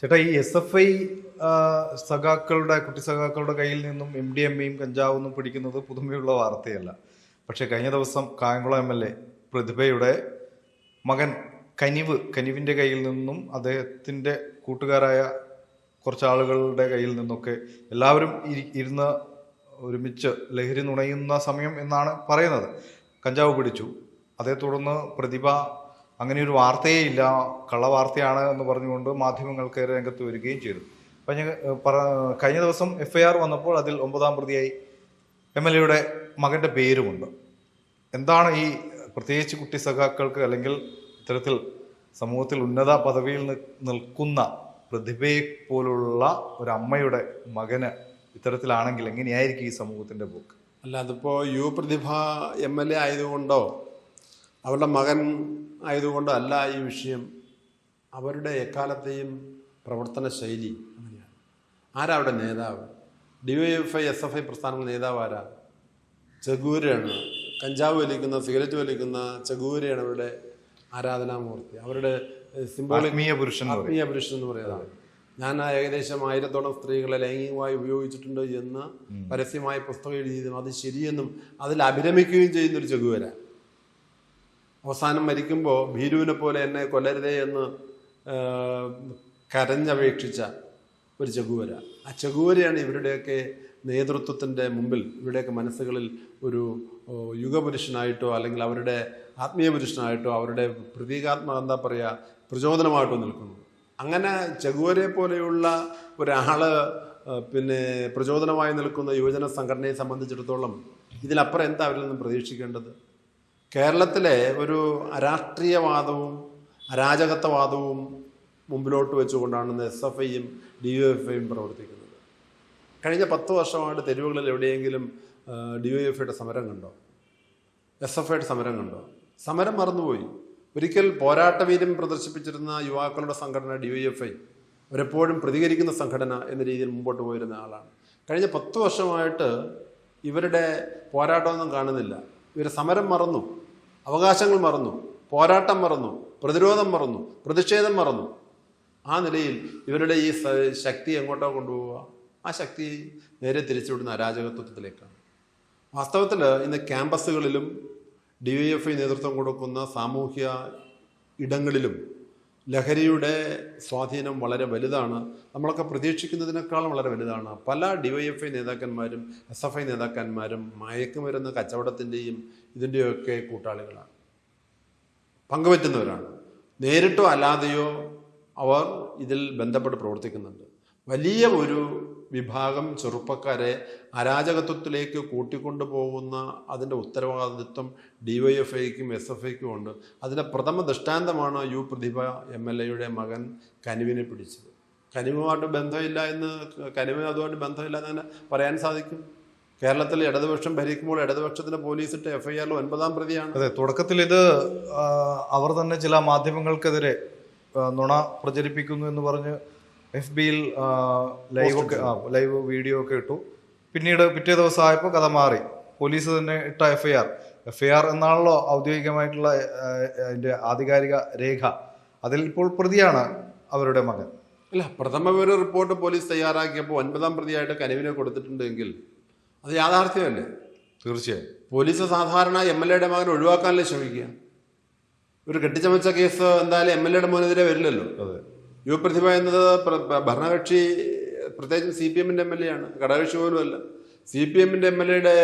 ചേട്ടാ ഈ S F I സഖാക്കളുടെ കുട്ടി സഖാക്കളുടെ കയ്യിൽ നിന്നും എം ഡി എം എയും കഞ്ചാവും ഒന്നും പിടിക്കുന്നത് പുതുമയുള്ള വാർത്തയല്ല. പക്ഷേ കഴിഞ്ഞ ദിവസം കായംകുളം എം എൽ എ പ്രതിഭയുടെ മകൻ കനിവ് കനിവിന്റെ കയ്യിൽ നിന്നും അദ്ദേഹത്തിന്റെ കൂട്ടുകാരായ കുറച്ച് ആളുകളുടെ കയ്യിൽ നിന്നൊക്കെ എല്ലാവരും ഇരി- ഇരുന്ന് ഒരുമിച്ച് ലഹരി നുണയുന്ന സമയം എന്നാണ് പറയുന്നത്. കഞ്ചാവ് പിടിച്ചു. അതേ തുടർന്ന് പ്രതിഭ അങ്ങനെ ഒരു വാർത്തയേ ഇല്ല കള്ളവാർത്തയാണ് എന്ന് പറഞ്ഞുകൊണ്ട് മാധ്യമങ്ങൾക്ക് രംഗത്ത് വരികയും ചെയ്തു. അപ്പം ഞാൻ കഴിഞ്ഞ ദിവസം എഫ് ഐ ആർ വന്നപ്പോൾ അതിൽ ഒമ്പതാം പ്രതിയായി എം എൽ എയുടെ മകന്റെ പേരുമുണ്ട്. എന്താണ് ഈ പ്രത്യേകിച്ച് കുട്ടി സഖാക്കൾക്ക് അല്ലെങ്കിൽ ഇത്തരത്തിൽ സമൂഹത്തിൽ ഉന്നത പദവിയിൽ നിൽക്കുന്ന പ്രതിഭയെ പോലുള്ള ഒരു അമ്മയുടെ മകന് ഇത്തരത്തിലാണെങ്കിൽ എങ്ങനെയായിരിക്കും ഈ സമൂഹത്തിന്റെ പോക്ക്? അല്ല അതിപ്പോൾ U Prathibha M L A ആയതുകൊണ്ടോ അവരുടെ മകൻ ആയതുകൊണ്ടല്ല ഈ വിഷയം. അവരുടെ എക്കാലത്തെയും പ്രവർത്തന ശൈലി അങ്ങനെയാണ്. ആരാ നേതാവ്? D Y F I S F I പ്രസ്ഥാനങ്ങളുടെ നേതാവ് ആരാ? ചെഗൂരയാണ്. കഞ്ചാവ് വലിക്കുന്ന സിഗരറ്റ് വലിക്കുന്ന ചെഗൂരയാണ് അവരുടെ ആരാധനാമൂർത്തി. അവരുടെ സിംബോളിക് പുരുഷൻ ആത്മീയ പുരുഷൻ എന്ന് പറയുന്നതാണ്. ഞാൻ ഏകദേശം ആയിരത്തോളം സ്ത്രീകളെ ലൈംഗികമായി ഉപയോഗിച്ചിട്ടുണ്ട് എന്ന് പരസ്യമായ പുസ്തകം എഴുതിയതും അത് ശരിയെന്നും അതിൽ അഭിരമിക്കുകയും ചെയ്യുന്ന ഒരു അവസാനം മരിക്കുമ്പോൾ ഭീരുവിനെ പോലെ എന്നെ കൊല്ലരുതേ എന്ന് കരഞ്ഞപേക്ഷിച്ച ഒരു ചകുവര ആ ചകുവരയാണ് ഇവരുടെയൊക്കെ നേതൃത്വത്തിന്റെ മുമ്പിൽ ഇവരുടെയൊക്കെ മനസ്സുകളിൽ ഒരു യുഗപുരുഷനായിട്ടോ അല്ലെങ്കിൽ അവരുടെ ആത്മീയ പുരുഷനായിട്ടോ അവരുടെ പ്രതീകാത്മക എന്താ പറയുക പ്രചോദനമായിട്ടോ നിൽക്കുന്നു. അങ്ങനെ ചകുവരെ പോലെയുള്ള ഒരാൾ പിന്നെ പ്രചോദനമായി നിൽക്കുന്ന യുവജന സംഘടനയെ സംബന്ധിച്ചിടത്തോളം ഇതിലപ്പുറം എന്താ അവരിൽ നിന്നും പ്രതീക്ഷിക്കേണ്ടത്? കേരളത്തിലെ ഒരു അരാഷ്ട്രീയവാദവും അരാജകത്വവാദവും മുമ്പിലോട്ട് വെച്ചുകൊണ്ടാണ് എസ് എഫ് ഐയും ഡി യു എഫ് ഐയും പ്രവർത്തിക്കുന്നത്. കഴിഞ്ഞ പത്ത് വർഷമായിട്ട് തെരുവുകളിൽ എവിടെയെങ്കിലും ഡി യു എഫ് ഐയുടെ സമരം കണ്ടോ? എസ് എഫ് ഐയുടെ സമരം കണ്ടോ? സമരം മറന്നുപോയി. ഒരിക്കൽ പോരാട്ടവീര്യം പ്രദർശിപ്പിച്ചിരുന്ന യുവാക്കളുടെ സംഘടന ഡി യു എഫ് ഐ അവരെപ്പോഴും പ്രതികരിക്കുന്ന സംഘടന എന്ന രീതിയിൽ മുമ്പോട്ട് പോയിരുന്ന ആളാണ്. കഴിഞ്ഞ പത്ത് വർഷമായിട്ട് ഇവരുടെ പോരാട്ടമൊന്നും കാണുന്നില്ല. ഇവർ സമരം മറന്നു. അവകാശങ്ങൾ മറന്നു പോരാട്ടം മറന്നു പ്രതിരോധം മറന്നു പ്രതിഷേധം മറന്നു. ആ നിലയിൽ ഇവരുടെ ഈ ശക്തി എങ്ങോട്ടോ കൊണ്ടുപോവുക? ആ ശക്തി നേരെ തിരിച്ചുവിടുന്ന അരാജകത്വത്തിലേക്കാണ്. വാസ്തവത്തിൽ ഇന്ന് ക്യാമ്പസുകളിലും ഡി വൈ എഫ് ഐ നേതൃത്വം കൊടുക്കുന്ന സാമൂഹ്യ ഇടങ്ങളിലും ലഹരിയുടെ സ്വാധീനം വളരെ വലുതാണ്. നമ്മളൊക്കെ പ്രതീക്ഷിക്കുന്നതിനേക്കാളും വളരെ വലുതാണ്. പല ഡി വൈ എഫ് ഐ നേതാക്കന്മാരും എസ് എഫ് ഐ നേതാക്കന്മാരും മയക്കുമരുന്ന് കച്ചവടത്തിന്റെയും ഇതിന്റെയൊക്കെ കൂട്ടാളികളാണ്. പങ്കുപറ്റുന്നവരാണ്. നേരിട്ടോ അല്ലാതെയോ അവർ ഇതിൽ ബന്ധപ്പെട്ട് പ്രവർത്തിക്കുന്നുണ്ട്. വലിയ ഒരു വിഭാഗം ചെറുപ്പക്കാരെ അരാജകത്വത്തിലേക്ക് കൂട്ടിക്കൊണ്ടു പോകുന്ന അതിന്റെ ഉത്തരവാദിത്വം ഡി വൈ എഫ് ഐക്കും എസ് എഫ് ഐക്കും ഉണ്ട്. അതിന്റെ പ്രഥമ ദൃഷ്ടാന്തമാണ് യു പ്രതിഭ എം എൽ എയുടെ മകൻ കനുവിനെ പിടിച്ചത്. കനുവുമായിട്ട് ബന്ധമില്ല എന്ന് കനുവ് അതുമായിട്ട് ബന്ധമില്ല എന്ന് തന്നെ പറയാൻ സാധിക്കും. കേരളത്തിൽ ഇടതുപക്ഷം ഭരിക്കുമ്പോൾ ഇടതുപക്ഷത്തിന് പോലീസിട്ട് എഫ് ഐ ആറിൽ ഒൻപതാം പ്രതിയാണ്. അതെ തുടക്കത്തിൽ ഇത് അവർ തന്നെ ചില മാധ്യമങ്ങൾക്കെതിരെ നുണ പ്രചരിപ്പിക്കുന്നു എന്ന് പറഞ്ഞ് എഫ് ബിയിൽ ലൈവ് ഒക്കെ ആ, ലൈവ് വീഡിയോ ഒക്കെ ഇട്ടു. പിന്നീട് പിറ്റേ ദിവസം ആയപ്പോൾ കഥ മാറി. പോലീസ് തന്നെ ഇട്ട F I R F I R എന്നാണല്ലോ ഔദ്യോഗികമായിട്ടുള്ള അതിന്റെ അതിന്റെ ആധികാരിക രേഖ. അതിൽ ഇപ്പോൾ പ്രതിയാണ് അവരുടെ മകൻ. അല്ല പ്രഥമ വിവര റിപ്പോർട്ട് പോലീസ് തയ്യാറാക്കിയപ്പോൾ ഒൻപതാം പ്രതിയായിട്ട് കനിവിനെ കൊടുത്തിട്ടുണ്ടെങ്കിൽ അത് യാഥാർത്ഥ്യമല്ലേ? തീർച്ചയായും. പോലീസ് സാധാരണ എം എൽ എയുടെ മകൻ ഒഴിവാക്കാനല്ലേ ശ്രമിക്കുക? ഒരു കെട്ടിച്ചമച്ച കേസ് എന്തായാലും എം എൽ എയുടെ മോനെതിരെ വരില്ലല്ലോ. അതെ. യുവ പ്രതിഭ എന്നത് ഭരണകക്ഷി പ്രത്യേകിച്ചും സി പി എമ്മിന്റെ എം എൽ എ ആണ്. ഘടകകക്ഷി പോലും അല്ല സി പി എമ്മിന്റെ എം എൽ എയുടെ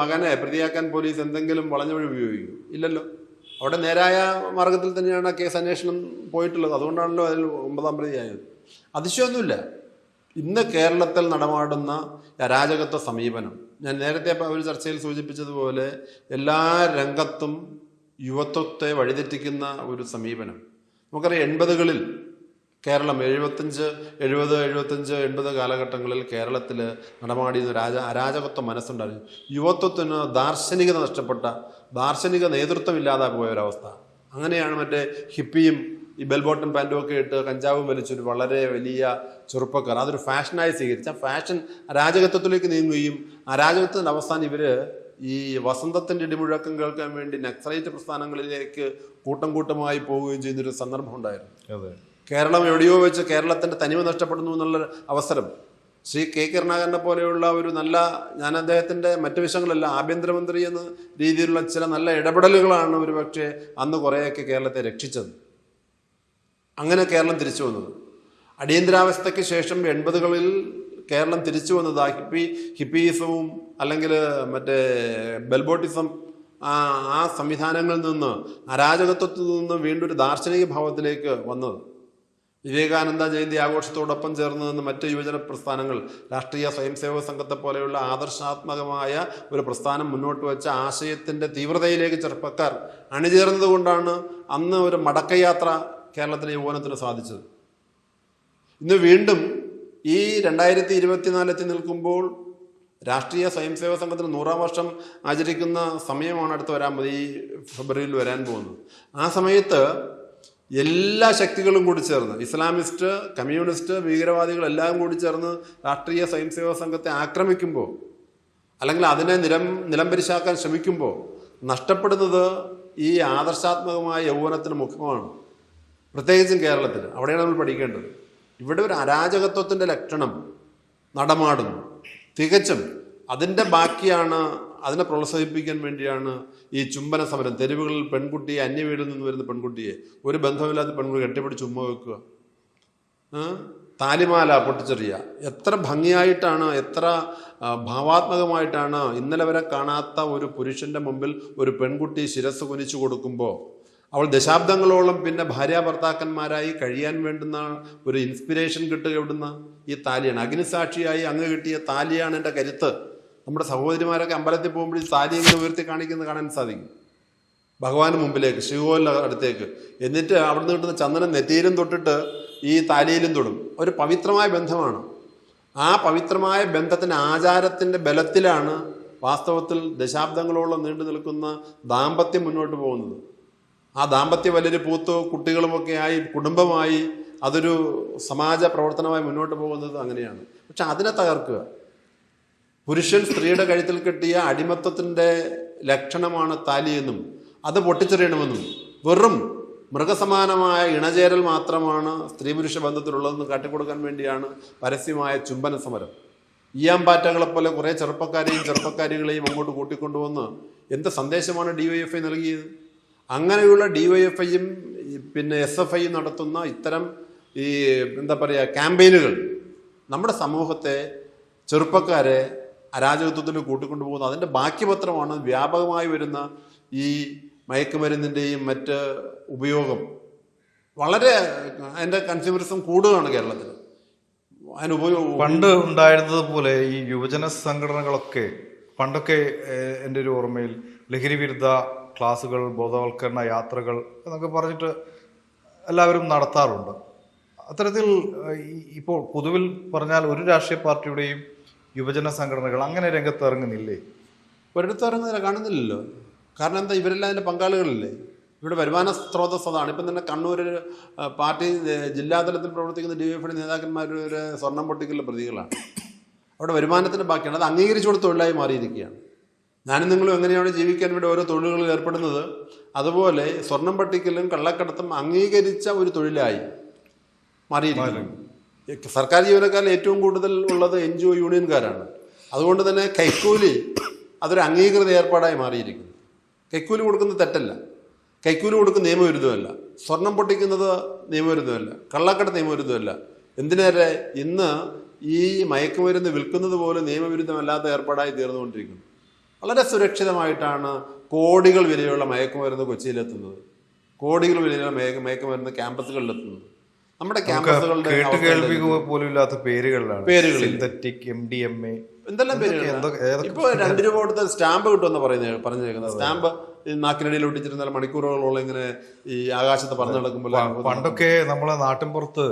മകനെ പ്രതിയാക്കാൻ പോലീസ് എന്തെങ്കിലും വളഞ്ഞ വഴി ഉപയോഗിക്കും ഇല്ലല്ലോ. അവിടെ നേരായ മാർഗത്തിൽ തന്നെയാണ് കേസ് അന്വേഷണം പോയിട്ടുള്ളത്. അതുകൊണ്ടാണല്ലോ അതിൽ ഒമ്പതാം പ്രതിയായത്. അതിശയൊന്നുമില്ല ഇന്ന് കേരളത്തിൽ നടമാടുന്ന അരാജകത്വ സമീപനം. ഞാൻ നേരത്തെ ഒരു ചർച്ചയിൽ സൂചിപ്പിച്ചതുപോലെ എല്ലാ രംഗത്തും യുവത്വത്തെ വഴിതെറ്റിക്കുന്ന ഒരു സമീപനം. നമുക്കറിയാം എൺപതുകളിൽ കേരളം എഴുപത്തഞ്ച് എഴുപത് എഴുപത്തഞ്ച് എൺപത് കാലഘട്ടങ്ങളിൽ കേരളത്തിൽ നടമാടിയ രാജ അരാജകത്വ മനസ്സുണ്ടായിരുന്നു. യുവത്വത്തിന് ദാർശനികത നഷ്ടപ്പെട്ട ദാർശനിക നേതൃത്വം ഇല്ലാതെ പോയ ഒരവസ്ഥ അങ്ങനെയാണ് മറ്റേ ഹിപ്പിയും ഈ ബെൽബോട്ടും പാന്റും ഒക്കെ ഇട്ട് കഞ്ചാവും വലിച്ചൊരു വളരെ വലിയ ചെറുപ്പക്കാർ. അതൊരു ഫാഷനായി സ്വീകരിച്ച ഫാഷൻ അരാജകത്വത്തിലേക്ക് നീങ്ങുകയും അരാജകത്വത്തിന്റെ അവസാനം ഇവർ ഈ വസന്തത്തിന്റെ ഇടിമുഴക്കം കേൾക്കാൻ വേണ്ടി നക്സലൈറ്റ് പ്രസ്ഥാനങ്ങളിലേക്ക് കൂട്ടം കൂട്ടമായി പോവുകയും ചെയ്യുന്നൊരു സന്ദർഭം ഉണ്ടായിരുന്നു. അതെ. കേരളം എവിടെയോ വെച്ച് കേരളത്തിന്റെ തനിമ നഷ്ടപ്പെടുന്നു എന്നുള്ള അവസരം. ശ്രീ കെ കരുണാകരനെ പോലെയുള്ള ഒരു നല്ല ഞാൻ അദ്ദേഹത്തിന്റെ മറ്റു വിഷയങ്ങളല്ല ആഭ്യന്തരമന്ത്രി എന്ന രീതിയിലുള്ള ചില നല്ല ഇടപെടലുകളാണ് ഒരു പക്ഷേ അന്ന് കുറേയൊക്കെ കേരളത്തെ രക്ഷിച്ചത്. അങ്ങനെ കേരളം തിരിച്ചു വന്നത്. അടിയന്തരാവസ്ഥയ്ക്ക് ശേഷം എൺപതുകളിൽ കേരളം തിരിച്ചു വന്നത് ആ ഹിപ്പി ഹിപ്പിയിസവും അല്ലെങ്കിൽ മറ്റേ ബെൽബോട്ടിസം ആ സംവിധാനങ്ങളിൽ നിന്ന് അരാജകത്വത്തിൽ നിന്ന് വീണ്ടും ഒരു ദാർശനിക ഭാവത്തിലേക്ക് വന്നത്. വിവേകാനന്ദ ജയന്തി ആഘോഷത്തോടൊപ്പം ചേർന്ന് നിന്ന് മറ്റ് യുവജന പ്രസ്ഥാനങ്ങൾ രാഷ്ട്രീയ സ്വയംസേവക സംഘത്തെ പോലെയുള്ള ആദർശാത്മകമായ ഒരു പ്രസ്ഥാനം മുന്നോട്ട് വെച്ച ആശയത്തിന്റെ തീവ്രതയിലേക്ക് ചെറുപ്പക്കാർ അണിചേർന്നതുകൊണ്ടാണ് അന്ന് ഒരു മടക്കയാത്ര കേരളത്തിലെ യുവനത്തിന് സാധിച്ചത്. ഇന്ന് വീണ്ടും ഈ രണ്ടായിരത്തി ഇരുപത്തിനാലെത്തി നിൽക്കുമ്പോൾ രാഷ്ട്രീയ സ്വയംസേവക സംഘത്തിന് നൂറാം വർഷം ആചരിക്കുന്ന സമയമാണ് അടുത്ത് വരാൻ ഈ ഫെബ്രുവരിയിൽ വരാൻ പോകുന്നത്. ആ സമയത്ത് എല്ലാ ശക്തികളും കൂടി ചേർന്ന് ഇസ്ലാമിസ്റ്റ് കമ്മ്യൂണിസ്റ്റ് ഭീകരവാദികൾ എല്ലാം കൂടി ചേർന്ന് രാഷ്ട്രീയ സ്വയംസേവക സംഘത്തെ ആക്രമിക്കുമ്പോൾ അല്ലെങ്കിൽ അതിനെ നിലം നിലംപരിശാക്കാൻ ശ്രമിക്കുമ്പോൾ നഷ്ടപ്പെടുന്നത് ഈ ആദർശാത്മകമായ യൗവനത്തിന് മുഖമാണ്. പ്രത്യേകിച്ചും കേരളത്തിൽ. അവിടെയാണ് നമ്മൾ പഠിക്കേണ്ടത്. ഇവിടെ ഒരു അരാജകത്വത്തിന്റെ ലക്ഷണം നടമാടുന്നു. തികച്ചും അതിന്റെ ബാക്കിയാണ് അതിനെ പ്രോത്സാഹിപ്പിക്കാൻ വേണ്ടിയാണ് ഈ ചുംബന സമരം. തെരുവുകളിൽ പെൺകുട്ടിയെ അന്യ വീടിൽ നിന്ന് വരുന്ന പെൺകുട്ടിയെ. ഒരു ബന്ധമില്ലാത്ത പെൺകുട്ടി കെട്ടിപ്പിടി ചുമ്മാ വെക്കുക? താലിമാല പൊട്ടിച്ചെറിയ എത്ര ഭംഗിയായിട്ടാണ് എത്ര ഭാവാത്മകമായിട്ടാണ് ഇന്നലെ വരെ കാണാത്ത ഒരു പുരുഷന്റെ മുമ്പിൽ ഒരു പെൺകുട്ടി ശിരസ് കുനിച്ചു കൊടുക്കുമ്പോൾ അവൾ ദശാബ്ദങ്ങളോളം പിന്നെ ഭാര്യ ഭർത്താക്കന്മാരായി കഴിയാൻ വേണ്ടുന്ന ഒരു ഇൻസ്പിരേഷൻ കിട്ടുക എവിടുന്ന? ഈ താലിയാണ്. അഗ്നിസാക്ഷിയായി അങ്ങ് കിട്ടിയ താലിയാണ് എന്റെ കരുത്ത്. നമ്മുടെ സഹോദരിമാരൊക്കെ അമ്പലത്തിൽ പോകുമ്പോൾ സാരി ഇങ്ങനെ ഉയർത്തി കാണിക്കുന്നത് കാണാൻ സാധിക്കും. ഭഗവാന് മുമ്പിലേക്ക് ശിവകോലിന്റെ അടുത്തേക്ക്. എന്നിട്ട് അവിടുന്ന് കിട്ടുന്ന ചന്ദനം നെറ്റിയിലും തൊട്ടിട്ട് ഈ താലിയിലും തൊടും. ഒരു പവിത്രമായ ബന്ധമാണ്. ആ പവിത്രമായ ബന്ധത്തിന്റെ ആചാരത്തിന്റെ ബലത്തിലാണ് വാസ്തവത്തിൽ ദശാബ്ദങ്ങളോളം നീണ്ടു നിൽക്കുന്ന ദാമ്പത്യം മുന്നോട്ട് പോകുന്നത്. ആ ദാമ്പത്യ വലിയൊരു പൂത്തു കുട്ടികളുമൊക്കെ ആയി കുടുംബമായി അതൊരു സമാജ പ്രവർത്തനമായി മുന്നോട്ട് പോകുന്നത് അങ്ങനെയാണ്. പക്ഷെ അതിനെ തകർക്കുക. പുരുഷൻ സ്ത്രീയുടെ കഴുത്തിൽ കെട്ടിയ അടിമത്തത്തിന്റെ ലക്ഷണമാണ് താലിയെന്നും അത് പൊട്ടിച്ചെറിയണമെന്നും വെറും മൃഗസമാനമായ ഇണചേരൽ മാത്രമാണ് സ്ത്രീ പുരുഷ ബന്ധത്തിലുള്ളതെന്ന് കാട്ടിക്കൊടുക്കാൻ വേണ്ടിയാണ് പരസ്യമായ ചുംബന സമരം. ഈയാമ്പാറ്റകളെ പോലെ കുറേ ചെറുപ്പക്കാരെയും ചെറുപ്പക്കാരികളെയും അങ്ങോട്ട് കൂട്ടിക്കൊണ്ടുവന്ന് എന്ത് സന്ദേശമാണ് ഡി വൈ എഫ് ഐ നൽകിയത്? അങ്ങനെയുള്ള ഡി വൈ എഫ് ഐയും പിന്നെ എസ് എഫ് ഐയും നടത്തുന്ന ഇത്തരം ഈ എന്താ പറയുക ക്യാമ്പയിനുകൾ നമ്മുടെ സമൂഹത്തെ ചെറുപ്പക്കാരെ അരാജകത്വത്തിൽ കൂട്ടിക്കൊണ്ടുപോകുന്നത് അതിന്റെ ബാക്കി പത്രമാണ് വ്യാപകമായി വരുന്ന ഈ മയക്കുമരുന്നിന്റെയും മറ്റ് ഉപയോഗം. വളരെ അതിന്റെ കൺസ്യൂമറിസം കൂടുകയാണ് കേരളത്തിൽ അതിനുപയോഗം പണ്ട് ഉണ്ടായിരുന്നത് പോലെ ഈ യുവജന സംഘടനകളൊക്കെ പണ്ടൊക്കെ എന്റെ ഒരു ഓർമ്മയിൽ ലഹരി വിരുദ്ധ ക്ലാസ്സുകൾ ബോധവൽക്കരണ യാത്രകൾ എന്നൊക്കെ പറഞ്ഞിട്ട് എല്ലാവരും നടത്താറുണ്ട്. അത്തരത്തിൽ ഇപ്പോൾ പൊതുവിൽ പറഞ്ഞാൽ ഒരു രാഷ്ട്രീയ പാർട്ടിയുടെയും യുവജന സംഘടനകൾ അങ്ങനെ രംഗത്ത് ഇറങ്ങുന്നില്ലേ? ഒരിടത്തും ഇറങ്ങുന്നില്ല കാണുന്നില്ലല്ലോ. കാരണം എന്താ ഇവരെല്ലാം അതിന്റെ പങ്കാളികളല്ലേ? ഇവിടെ വരുമാന സ്രോതസ് അതാണ്. ഇപ്പം തന്നെ കണ്ണൂർ പാർട്ടി ജില്ലാതലത്തിൽ പ്രവർത്തിക്കുന്ന ഡി എഫ് നേതാക്കന്മാർ ഒരു സ്വർണം പ്രതികളാണ്. അവിടെ വരുമാനത്തിന് ബാക്കിയാണ്. അത് അംഗീകരിച്ചു കൊടുത്ത തൊഴിലായി മാറിയിരിക്കുകയാണ്. ഞാനും നിങ്ങളും എങ്ങനെയാണ് ജീവിക്കാൻ വേണ്ടി ഓരോ തൊഴിലുകളിൽ ഏർപ്പെടുന്നത്? അതുപോലെ സ്വർണം പട്ടിക്കലും കള്ളക്കടത്തും അംഗീകരിച്ച ഒരു തൊഴിലായി മാറിയിരിക്കുന്നു. സർക്കാർ ജീവനക്കാരിൽ ഏറ്റവും കൂടുതൽ ഉള്ളത് എൻ ജി ഒ യൂണിയൻകാരാണ്. അതുകൊണ്ട് തന്നെ കൈക്കൂലി അതൊരു അംഗീകൃത ഏർപ്പാടായി മാറിയിരിക്കുന്നു. കൈക്കൂലി കൊടുക്കുന്നത് തെറ്റല്ല. കൈക്കൂലി കൊടുക്കുന്ന നിയമവിരുദ്ധമല്ല. സ്വർണം പൊട്ടിക്കുന്നത് നിയമവിരുദ്ധമല്ല. കള്ളക്കട നിയമവിരുദ്ധമല്ല. എന്തിനേറെ ഇന്ന് ഈ മയക്കുമരുന്ന് വിൽക്കുന്നത് പോലും നിയമവിരുദ്ധമല്ലാത്ത ഏർപ്പാടായി തീർന്നുകൊണ്ടിരിക്കുന്നു. വളരെ സുരക്ഷിതമായിട്ടാണ് കോടികൾ വിലയുള്ള മയക്കുമരുന്ന് കൊച്ചിയിലെത്തുന്നത്. കോടികൾ വിലയുള്ള മയക്ക് മയക്കുമരുന്ന് ക്യാമ്പസുകളിലെത്തുന്നത്. നമ്മുടെ ക്യാമ്പസുകളുടെ കേട്ട് അവസ്ഥ കേൾവി എന്തായിരിക്കും? പോലും ഇല്ലാത്ത പേരുകളിലാണ്. പേരുകൾ synthetic M D M A എന്തെല്ലാം പേരുകൾ ഇപ്പോൾ രണ്ട് രൂപ കൊടുത്ത സ്റ്റാമ്പ് കിട്ടുമെന്ന് പറയുന്നത് പറഞ്ഞേക്കുന്നത്. സ്റ്റാമ്പ് ഈ നാക്കിനടിയിൽ ഒട്ടിച്ചിരുന്നാൽ മണിക്കൂറുകളോളം ഇങ്ങനെ ഈ ആകാശത്ത് പറഞ്ഞു നടക്കുമ്പോൾ പണ്ടൊക്കെ നമ്മളെ നാട്ടിൻപുറത്ത്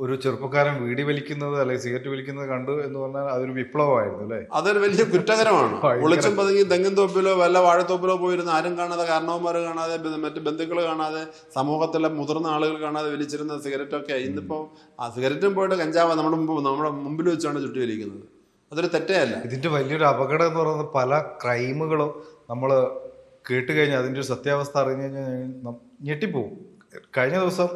ഒരു ചെറുപ്പക്കാരൻ വീടി വലിക്കുന്നത് അല്ലെങ്കിൽ സിഗരറ്റ് വലിക്കുന്നത് കണ്ടു എന്ന് പറഞ്ഞാൽ അതൊരു വിപ്ലവമായിരുന്നു അല്ലേ? അതൊരു വലിയ കുറ്റകരമാണ്. ഒളിച്ചും പതുങ്ങി തെങ്ങും തോപ്പിലോ വല്ല വാഴത്തോപ്പിലോ പോയിരുന്ന ആരും കാണാതെ കാരണവന്മാർ കാണാതെ മറ്റു ബന്ധുക്കൾ കാണാതെ സമൂഹത്തിലെ മുതിർന്ന ആളുകൾ കാണാതെ വലിച്ചിരുന്ന സിഗരറ്റൊക്കെ ഇന്നിപ്പോ ആ സിഗരറ്റും പോയിട്ട് കഞ്ചാവ് നമ്മുടെ മുമ്പ് നമ്മുടെ മുമ്പിൽ വെച്ചാണ് ചുറ്റി വലിക്കുന്നത്. അതൊരു തെറ്റയല്ല. ഇതിന്റെ വലിയൊരു അപകടം എന്ന് പറയുന്നത് പല ക്രൈമുകളും നമ്മൾ കേട്ട് കഴിഞ്ഞാൽ അതിന്റെ ഒരു സത്യാവസ്ഥ അറിഞ്ഞു കഴിഞ്ഞാൽ ഞെട്ടിപ്പോവും. കഴിഞ്ഞ ദിവസം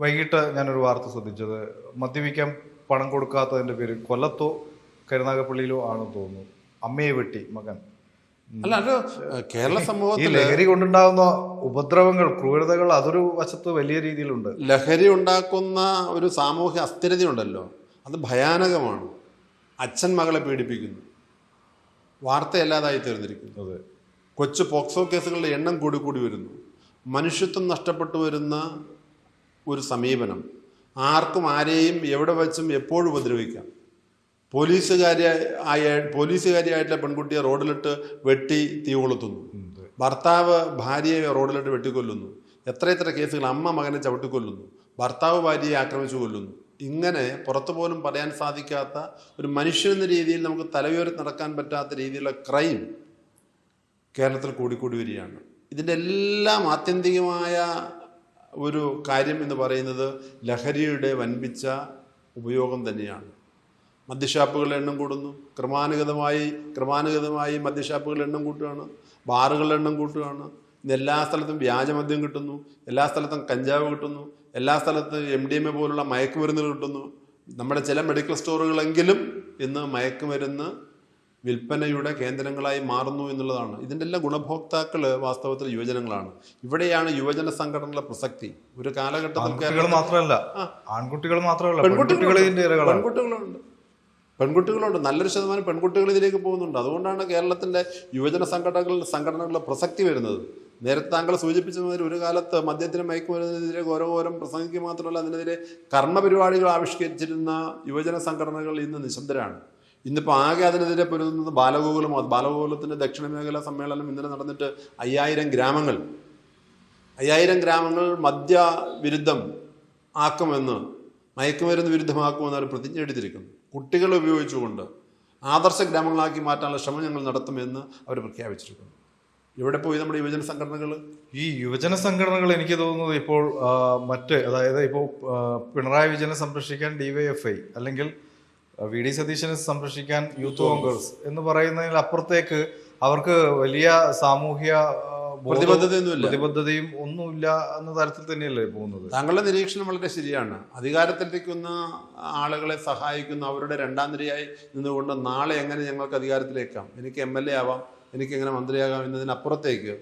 വൈകിട്ട് ഞാനൊരു വാർത്ത ശ്രദ്ധിച്ചത്. മദ്യപിക്കാൻ പണം കൊടുക്കാത്തതിന്റെ പേര് കൊല്ലത്തോ കരുനാഗപ്പള്ളിയിലോ ആണെന്ന് തോന്നുന്നു. അമ്മയെ വെട്ടി മകൻ. അല്ല അത് കേരള ഈ സമൂഹത്തിൽ ലഹരി കൊണ്ടുണ്ടാകുന്ന ഉപദ്രവങ്ങൾ ക്രൂരതകൾ അതൊരു വശത്ത് വലിയ രീതിയിലുണ്ട്. ലഹരി ഉണ്ടാക്കുന്ന ഒരു സാമൂഹ്യ അസ്ഥിരതയുണ്ടല്ലോ. അത് ഭയാനകമാണ്. അച്ഛൻ മകളെ പീഡിപ്പിക്കുന്നു. വാർത്തയല്ലാതായി തീർന്നിരിക്കുന്നു. അതെ. കൊച്ചു പോക്സോ കേസുകളുടെ എണ്ണം കൂടി കൂടി വരുന്നു. മനുഷ്യത്വം നഷ്ടപ്പെട്ടു വരുന്ന ഒരു സമീപനം. ആർക്കും ആരെയും എവിടെ വെച്ചും എപ്പോഴും ഉപദ്രവിക്കാം. പോലീസുകാരി ആയ പോലീസുകാരിയായിട്ടുള്ള പെൺകുട്ടിയെ റോഡിലിട്ട് വെട്ടി തീ കൊളുത്തുന്നു. ഭർത്താവ് ഭാര്യയെ റോഡിലിട്ട് വെട്ടിക്കൊല്ലുന്നു. എത്ര എത്ര കേസുകൾ അമ്മ മകനെ ചവിട്ടിക്കൊല്ലുന്നു. ഭർത്താവ് ഭാര്യയെ ആക്രമിച്ചു കൊല്ലുന്നു. ഇങ്ങനെ പുറത്തു പോലും പറയാൻ സാധിക്കാത്ത ഒരു മനുഷ്യൻ എന്ന രീതിയിൽ നമുക്ക് തലയുയർത്തി നടക്കാൻ പറ്റാത്ത രീതിയിലുള്ള ക്രൈം കേരളത്തിൽ കൂടിക്കൂടി വരികയാണ്. ഇതിന്റെ എല്ലാം ആത്യന്തികമായ ഒരു കാര്യം എന്ന് പറയുന്നത് ലഹരിയുടെ വൻപിച്ച ഉപയോഗം തന്നെയാണ്. മദ്യഷാപ്പുകളുടെ എണ്ണം കൂടുന്നു. ക്രമാനുഗതമായി ക്രമാനുഗതമായി മദ്യഷാപ്പുകളുടെ എണ്ണം കൂട്ടുകയാണ്. ബാറുകളുടെ എണ്ണം കൂട്ടുകയാണ്. ഇന്ന് എല്ലാ സ്ഥലത്തും വ്യാജമദ്യം കിട്ടുന്നു. എല്ലാ സ്ഥലത്തും കഞ്ചാവ് കിട്ടുന്നു. എല്ലാ സ്ഥലത്തും എം ഡി എം എ പോലുള്ള മയക്കുമരുന്നുകൾ കിട്ടുന്നു. നമ്മുടെ ചില മെഡിക്കൽ സ്റ്റോറുകളെങ്കിലും ഇന്ന് മയക്കുമരുന്ന് വിൽപ്പനയുടെ കേന്ദ്രങ്ങളായി മാറുന്നു എന്നുള്ളതാണ്. ഇതിന്റെ എല്ലാം ഗുണഭോക്താക്കൾ വാസ്തവത്തിൽ യുവജനങ്ങളാണ്. ഇവിടെയാണ് യുവജന സംഘടനകളുടെ പ്രസക്തി. ഒരു കാലഘട്ടത്തിൽ മാത്രമല്ല. ആൺകുട്ടികൾ മാത്രമല്ല പെൺകുട്ടികളുണ്ട്. പെൺകുട്ടികളുണ്ട്. നല്ലൊരു ശതമാനം പെൺകുട്ടികൾ ഇതിലേക്ക് പോകുന്നുണ്ട്. അതുകൊണ്ടാണ് കേരളത്തിന്റെ യുവജന സംഘടനകളുടെ സംഘടനകളുടെ പ്രസക്തി വരുന്നത്. നേരത്തെ താങ്കൾ സൂചിപ്പിച്ച മാതിരി ഒരു കാലത്ത് മദ്യത്തിന് മയക്കുമരുന്നതിനെതിരെ ഘോരഘോരം പ്രസംഗിക്കുക മാത്രമല്ല അതിനെതിരെ കർമ്മപരിപാടികൾ ആവിഷ്കരിച്ചിരുന്ന യുവജന സംഘടനകൾ ഇന്ന് നിശബ്ദരാണ്. ഇന്നിപ്പോൾ ആകെ അതിനെതിരെ പൊരുതുന്നത് ബാലഗോകുലം ബാലഗോകുലത്തിന്റെ ദക്ഷിണ മേഖലാ സമ്മേളനം ഇന്നലെ നടന്നിട്ട് അയ്യായിരം ഗ്രാമങ്ങൾ അയ്യായിരം ഗ്രാമങ്ങൾ മദ്യ വിരുദ്ധം ആക്കുമെന്ന് മയക്കുമരുന്ന് വിരുദ്ധമാക്കുമെന്ന് അവർ പ്രതിജ്ഞ എടുത്തിരിക്കുന്നു. കുട്ടികളെ ഉപയോഗിച്ചുകൊണ്ട് ആദർശ ഗ്രാമങ്ങളാക്കി മാറ്റാനുള്ള ശ്രമം ഞങ്ങൾ നടത്തുമെന്ന് അവർ പ്രഖ്യാപിച്ചിരിക്കുന്നു. ഇവിടെ പോയി നമ്മുടെ യുവജന സംഘടനകൾ? ഈ യുവജന സംഘടനകൾ എനിക്ക് തോന്നുന്നത് ഇപ്പോൾ മറ്റ് അതായത് ഇപ്പോൾ പിണറായി വിജയനെ സംരക്ഷിക്കാൻ ഡിവൈഎഫ്ഐ അല്ലെങ്കിൽ വി ഡി സതീശനെ സംരക്ഷിക്കാൻ യൂത്ത് കോൺഗ്രസ് എന്ന് പറയുന്നതിൽ അപ്പുറത്തേക്ക് അവർക്ക് വലിയ സാമൂഹ്യ പ്രതിബദ്ധതയൊന്നുമില്ല. പ്രതിബദ്ധതയും ഒന്നുമില്ല എന്ന തരത്തിൽ തന്നെയല്ലേ പോകുന്നത്? താങ്കളുടെ നിരീക്ഷണം വളരെ ശരിയാണ്. അധികാരത്തിലിരിക്കുന്ന ആളുകളെ സഹായിക്കുന്ന അവരുടെ രണ്ടാം നിരയായി നിന്നുകൊണ്ട് നാളെ എങ്ങനെ ഞങ്ങൾക്ക് അധികാരത്തിലേക്കാം? എനിക്ക് എം എൽ എ ആവാം എനിക്ക് എങ്ങനെ മന്ത്രിയാകാം എന്നതിനപ്പുറത്തേക്ക്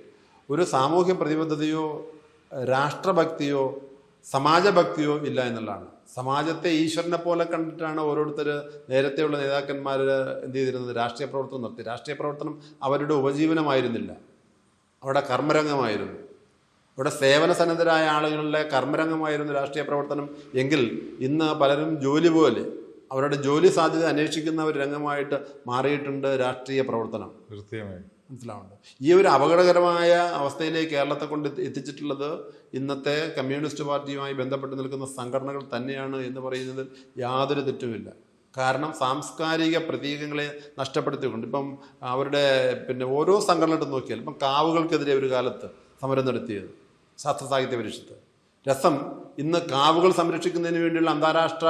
ഒരു സാമൂഹ്യ പ്രതിബദ്ധതയോ രാഷ്ട്രഭക്തിയോ സമാജഭക്തിയോ ഇല്ല എന്നുള്ളതാണ്. സമാജത്തെ ഈശ്വരനെ പോലെ കണ്ടിട്ടാണ് ഓരോരുത്തർ നേരത്തെയുള്ള നേതാക്കന്മാർ എന്ത് ചെയ്തിരുന്നത്? രാഷ്ട്രീയ പ്രവർത്തനം നടത്തി രാഷ്ട്രീയ പ്രവർത്തനം അവരുടെ ഉപജീവനമായിരുന്നില്ല. അവരുടെ കർമ്മരംഗമായിരുന്നു. ഇവിടെ സേവന സന്നദ്ധരായ ആളുകളുടെ കർമ്മരംഗമായിരുന്നു രാഷ്ട്രീയ പ്രവർത്തനം. എങ്കിൽ ഇന്ന് പലരും ജോലി പോലെ അവരുടെ ജോലി സാധ്യത അന്വേഷിക്കുന്ന ഒരു രംഗമായിട്ട് മാറിയിട്ടുണ്ട് രാഷ്ട്രീയ പ്രവർത്തനം. കൃത്യമായി മനസ്സിലാവുന്നുണ്ട്. ഈ ഒരു അപകടകരമായ അവസ്ഥയിലേക്ക് കേരളത്തെ കൊണ്ട് എത്തി- എത്തിച്ചിട്ടുള്ളത് ഇന്നത്തെ കമ്മ്യൂണിസ്റ്റ് പാർട്ടിയുമായി ബന്ധപ്പെട്ട് നിൽക്കുന്ന സംഘടനകൾ തന്നെയാണ് എന്ന് പറയുന്നതിൽ യാതൊരു തെറ്റുമില്ല. കാരണം സാംസ്കാരിക പ്രതീകങ്ങളെ നഷ്ടപ്പെടുത്തിക്കൊണ്ട് ഇപ്പം അവരുടെ പിന്നെ ഓരോ സംഘടന നോക്കിയാൽ ഇപ്പം കാവുകൾക്കെതിരെ ഒരു കാലത്ത് സമരം നടത്തിയത് ശാസ്ത്ര സാഹിത്യ പരിഷത്ത്. രസം. ഇന്ന് കാവുകൾ സംരക്ഷിക്കുന്നതിന് വേണ്ടിയുള്ള അന്താരാഷ്ട്ര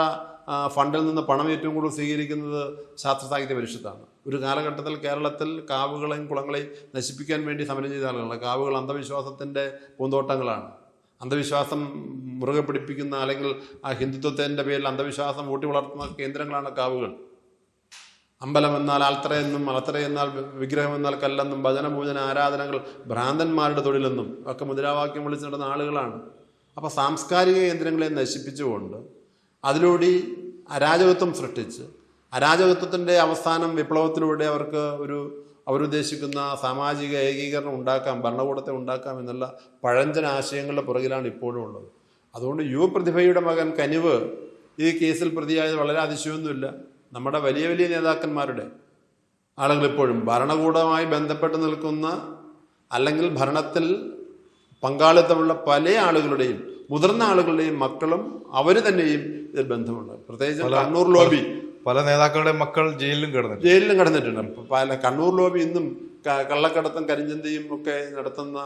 ഫണ്ടിൽ നിന്ന് പണം ഏറ്റവും കൂടുതൽ സ്വീകരിക്കുന്നത് ശാസ്ത്ര സാഹിത്യ പരിഷത്താണ്. ഒരു കാലഘട്ടത്തിൽ കേരളത്തിൽ കാവുകളെയും കുളങ്ങളെയും നശിപ്പിക്കാൻ വേണ്ടി സമരം ചെയ്ത ആളുകളാണ്. കാവുകൾ അന്ധവിശ്വാസത്തിന്റെ പൂന്തോട്ടങ്ങളാണ്. അന്ധവിശ്വാസം മുറുകെ പിടിപ്പിക്കുന്ന അല്ലെങ്കിൽ ആ ഹിന്ദുത്വത്തിന്റെ പേരിൽ അന്ധവിശ്വാസം ഊട്ടി വളർത്തുന്ന കേന്ദ്രങ്ങളാണ് കാവുകൾ. അമ്പലം എന്നാൽ ആൽത്തറ എന്നും അലത്തറ എന്നാൽ വിഗ്രഹം എന്നാൽ കല്ലെന്നും ഭജന പൂജന ആരാധനകൾ ഭ്രാന്തന്മാരുടെ തൊഴിലെന്നും ഒക്കെ മുദ്രാവാക്യം വിളിച്ചു നടന്ന ആളുകളാണ്. അപ്പോൾ സാംസ്കാരിക കേന്ദ്രങ്ങളെ നശിപ്പിച്ചുകൊണ്ട് അതിലൂടെ അരാജകത്വം സൃഷ്ടിച്ച് അരാജകത്വത്തിന്റെ അവസാനം വിപ്ലവത്തിലൂടെ അവർക്ക് ഒരു അവരുദ്ദേശിക്കുന്ന സാമാജിക ഏകീകരണം ഉണ്ടാക്കാം ഭരണകൂടത്തെ ഉണ്ടാക്കാം എന്നുള്ള പഴഞ്ചൻ ആശയങ്ങളുടെ പുറകിലാണ് ഇപ്പോഴും ഉള്ളത്. അതുകൊണ്ട് യുവപ്രതിഭയുടെ മകൻ കനിവ് ഈ കേസിൽ പ്രതിയായത് വളരെ അതിശയമൊന്നുമില്ല. നമ്മുടെ വലിയ വലിയ നേതാക്കന്മാരുടെ ആളുകൾ ഇപ്പോഴും ഭരണകൂടവുമായി ബന്ധപ്പെട്ട് നിൽക്കുന്ന അല്ലെങ്കിൽ ഭരണത്തിൽ പങ്കാളിത്തമുള്ള പല ആളുകളുടെയും മുതിർന്ന ആളുകളുടെയും മക്കളും അവർ തന്നെയും ഇതിൽ ബന്ധമുണ്ട്. പ്രത്യേകിച്ച് കണ്ണൂർ ലോബി. പല നേതാക്കളുടെ മക്കൾ ജയിലിലും കിടന്നിട്ടുണ്ട്. ജയിലിലും കിടന്നിട്ടുണ്ട്. പല കണ്ണൂർ ലോബി ഇന്നും കള്ളക്കടത്തും കരിഞ്ചന്തയും ഒക്കെ നടത്തുന്ന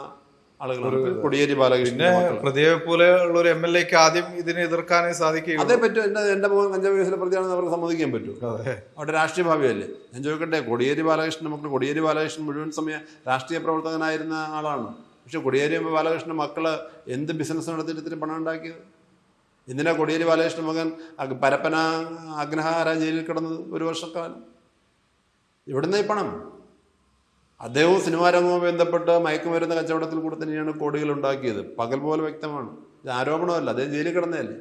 ആളുകളാണ്. കൊടിയേരി ബാലകൃഷ്ണൻ പ്രതിയെ പോലെ ഉള്ള ഒരു എം എൽ എക്ക് ആദ്യം ഇതിനെ എതിർക്കാനേ സാധിക്കും അതേ പറ്റും. എന്റെ എന്റെ മോൻ കഞ്ചാവ് വികസന പ്രതിയാണെന്ന് അവർക്ക് സമ്മതിക്കാൻ പറ്റും. അവിടെ രാഷ്ട്രീയ ഭാവിയല്ലേ? ഞാൻ ചോദിക്കട്ടെ കൊടിയേരി ബാലകൃഷ്ണൻ മക്കൾ കൊടിയേരി ബാലകൃഷ്ണൻ മുഴുവൻ സമയം രാഷ്ട്രീയ പ്രവർത്തകനായിരുന്ന ആളാണ്? പക്ഷെ കൊടിയേരി ബാലകൃഷ്ണൻ മക്കൾ എന്ത് ബിസിനസ് നടത്തിയിട്ട് ഇത്തിരി പണം ഉണ്ടാക്കിയത്? എന്തിനാ കൊടിയേരി ബാലകൃഷ്ണൻ മകൻ പരപ്പന അഗ്നഹാര ജയിലിൽ കിടന്നത് ഒരു വർഷക്കാലം? ഇവിടുന്ന് ഈ പണം. അദ്ദേഹവും സിനിമാ രംഗവുമായി ബന്ധപ്പെട്ട് മയക്കുമരുന്ന് കച്ചവടത്തിൽ കൂടെ തന്നെയാണ് കോടികൾ ഉണ്ടാക്കിയത്. പകൽ പോലെ വ്യക്തമാണ്. ഇത് ആരോപണമല്ല. അദ്ദേഹം ജയിലിൽ കിടന്നതല്ലേ?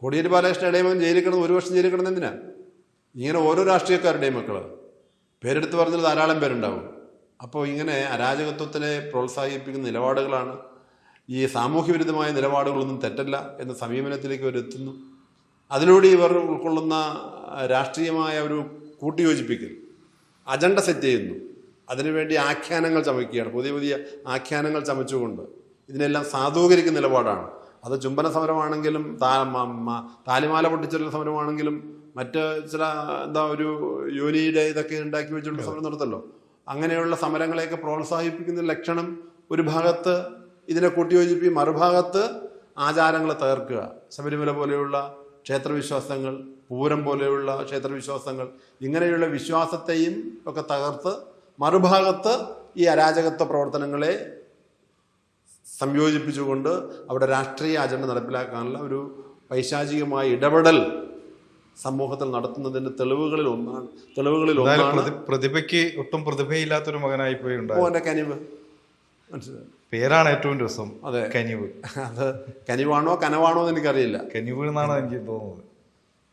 കോടിയേരി ബാലകൃഷ്ണൻ ഇടയമകൻ ജയിലിൽ കിടന്ന് ഒരു വർഷം ജയിലിൽ കിടന്നെന്തിനാണ് ഇങ്ങനെ ഓരോ രാഷ്ട്രീയക്കാരുടെയും മക്കൾ പേരെടുത്ത് പറഞ്ഞാൽ ധാരാളം പേരുണ്ടാവും. അപ്പോൾ ഇങ്ങനെ അരാജകത്വത്തിനെ പ്രോത്സാഹിപ്പിക്കുന്ന നിലപാടുകളാണ്. ഈ സാമൂഹ്യ വിരുദ്ധമായ നിലപാടുകളൊന്നും തെറ്റല്ല എന്ന സമീപനത്തിലേക്ക് അവർ എത്തുന്നു. അതിലൂടെ ഇവർ ഉൾക്കൊള്ളുന്ന രാഷ്ട്രീയമായ ഒരു കൂട്ടിയോജിപ്പിക്കൽ അജണ്ട സെറ്റ് ചെയ്യുന്നു. അതിനുവേണ്ടി ആഖ്യാനങ്ങൾ ചമയ്ക്കുകയാണ്. പുതിയ പുതിയ ആഖ്യാനങ്ങൾ ചമച്ചുകൊണ്ട് ഇതിനെല്ലാം സാധൂകരിക്കുന്ന നിലപാടാണ്. അത് ചുംബന സമരമാണെങ്കിലും താലിമാല പൊട്ടിച്ചൊരു സമരമാണെങ്കിലും മറ്റ് ചില എന്താ ഒരു യോനിയുടെ ഇതൊക്കെ ഉണ്ടാക്കി വെച്ചുള്ള സമരം നടത്തല്ലോ. അങ്ങനെയുള്ള സമരങ്ങളെയൊക്കെ പ്രോത്സാഹിപ്പിക്കുന്ന ലക്ഷണം ഒരു ഭാഗത്ത് ഇതിനെ കൂട്ടിയോജിപ്പി മറുഭാഗത്ത് ആചാരങ്ങളെ തകർക്കുക. ശബരിമല പോലെയുള്ള ക്ഷേത്രവിശ്വാസങ്ങൾ പൂരം പോലെയുള്ള ക്ഷേത്രവിശ്വാസങ്ങൾ ഇങ്ങനെയുള്ള വിശ്വാസത്തെയും ഒക്കെ തകർത്ത് മറുഭാഗത്ത് ഈ അരാജകത്വ പ്രവർത്തനങ്ങളെ സംയോജിപ്പിച്ചുകൊണ്ട് അവിടെ രാഷ്ട്രീയ അജണ്ട നടപ്പിലാക്കാനുള്ള ഒരു പൈശാചികമായ ഇടപെടൽ സമൂഹത്തിൽ നടത്തുന്നതിന്റെ തെളിവുകളിൽ ഒന്നാണ് തെളിവുകളിൽ ഒന്നാണ്. പ്രതി- പ്രതിഭയ്ക്ക് ഒട്ടും പ്രതിഭയില്ലാത്തൊരു മകനായി പോയി ഉണ്ടായി ഓന്റെ കനിവ്. മനസ്സിലായി. പേരാണ് ഏറ്റവും രസം അതെ. കനിവ്. അത് കനിവാണോ കനവാണോ എന്ന് എനിക്കറിയില്ല. കനിവ് എന്നാണ് എനിക്ക് തോന്നുന്നത്.